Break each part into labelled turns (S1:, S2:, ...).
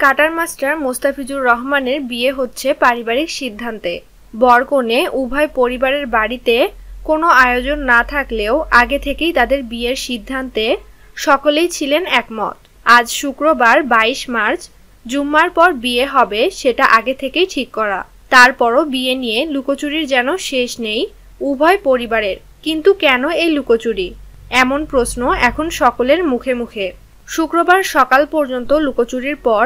S1: Cutter master Mostafizur রহমানের বিয়ে হচ্ছে পারিবারিক সিদ্ধান্তে। বরকনে উভয় পরিবারের বাড়িতে কোনো আয়োজন না থাকলেও আগে থেকেই তাদের বিয়ের সিদ্ধান্তে সকলেই ছিলেন একমত। আজ শুক্রবার বাইশ মার্চ, জুম্মার পর বিয়ে হবে সেটা আগে থেকেই ঠিক করা। তারপরও বিয়ে নিয়ে লুকোচুরির যেন শেষ নেই উভয় পরিবারের। কিন্তু কেন এই লুকোচুরি? এমন প্রশ্ন এখন সকলের মুখে মুখে। শুক্রবার সকাল পর্যন্ত লুকোচুরির পর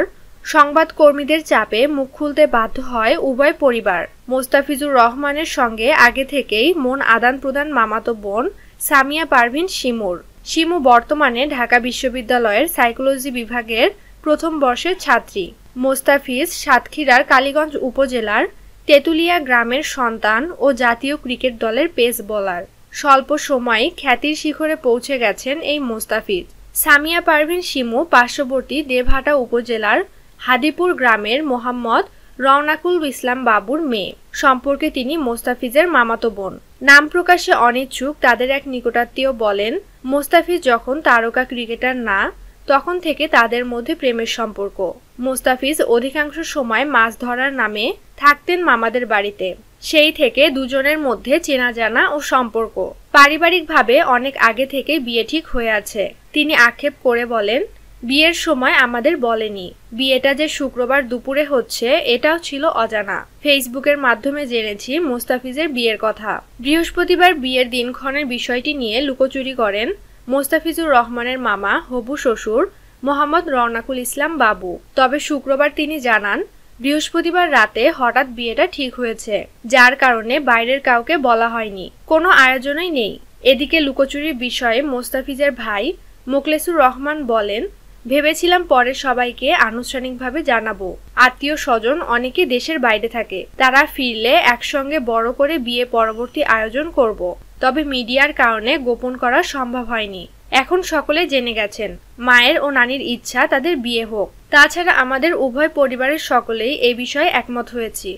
S1: সংবাদকর্মীদের চাপে মুখ খুলতে বাধ্য হয় উভয় পরিবার। মোস্তাফিজুর রহমানের সঙ্গে আগে থেকেই মন আদান প্রদান মামাতো বোন সামিয়া পারভিন শিমুর। শিমু বর্তমানে ঢাকা বিশ্ববিদ্যালয়ের সাইকোলজি বিভাগের প্রথম বর্ষের ছাত্রী। মোস্তাফিজ সাতক্ষীরার কালীগঞ্জ উপজেলার তেতুলিয়া গ্রামের সন্তান ও জাতীয় ক্রিকেট দলের পেস বোলার। স্বল্প সময়ে খ্যাতির শিখরে পৌঁছে গেছেন এই মোস্তাফিজ। সামিয়া পারভিন শিমু পার্শ্ববর্তী দেবহাটা উপজেলার হাদিপুর গ্রামের মোহাম্মদ রওনাকুল ইসলাম বাবুর মেয়ে। সম্পর্কে তিনি মোস্তাফিজের মামাতো বোন। নাম প্রকাশে অনিচ্ছুক তাদের এক নিকটাত্মীয় বলেন, মোস্তাফিজ যখন তারকা ক্রিকেটার না, তখন থেকে তাদের মধ্যে প্রেমের সম্পর্ক। মোস্তাফিজ অধিকাংশ সময় মাছ ধরার নামে থাকতেন মামাদের বাড়িতে। সেই থেকে দুজনের মধ্যে চেনা জানা ও সম্পর্ক। পারিবারিকভাবে অনেক আগে থেকে বিয়ে ঠিক হয়ে আছে। তিনি আক্ষেপ করে বলেন বিয়ের সময় আমাদের বলেনি। বিয়েটা যে শুক্রবার দুপুরে হচ্ছে, এটাও ছিল অজানা। ফেসবুকের মাধ্যমে জেনেছি মোস্তাফিজের বিয়ের কথা। বৃহস্পতিবার বিয়ের দিনক্ষণের বিষয়টি নিয়ে লুকোচুরি করেন মোস্তাফিজুর রহমানের মামা, হবু শ্বশুর, মোহাম্মদ রওনাকুল ইসলাম বাবু। তবে শুক্রবার তিনি জানান, বৃহস্পতিবার রাতে হঠাৎ বিয়েটা ঠিক হয়েছে, যার কারণে বাইরের কাউকে বলা হয়নি। কোনো আয়োজনই নেই। এদিকে লুকোচুরির বিষয়ে মোস্তাফিজের ভাই মোকলেসুর রহমান বলেন ভেবেছিলাম পরে সবাইকে আনুষ্ঠানিকভাবে জানাব। আত্মীয় স্বজন অনেকে দেশের বাইরে থাকে। তারা ফিরলে একসঙ্গে বড় করে বিয়ে পরবর্তী আয়োজন করব। তবে মিডিয়ার কারণে গোপন করা সম্ভব হয়নি। এখন সকলে জেনে গেছেন, মায়ের ও নানির ইচ্ছা তাদের বিয়ে হোক। তাছাড়া আমাদের উভয় পরিবারের সকলেই এ বিষয়ে একমত হয়েছি।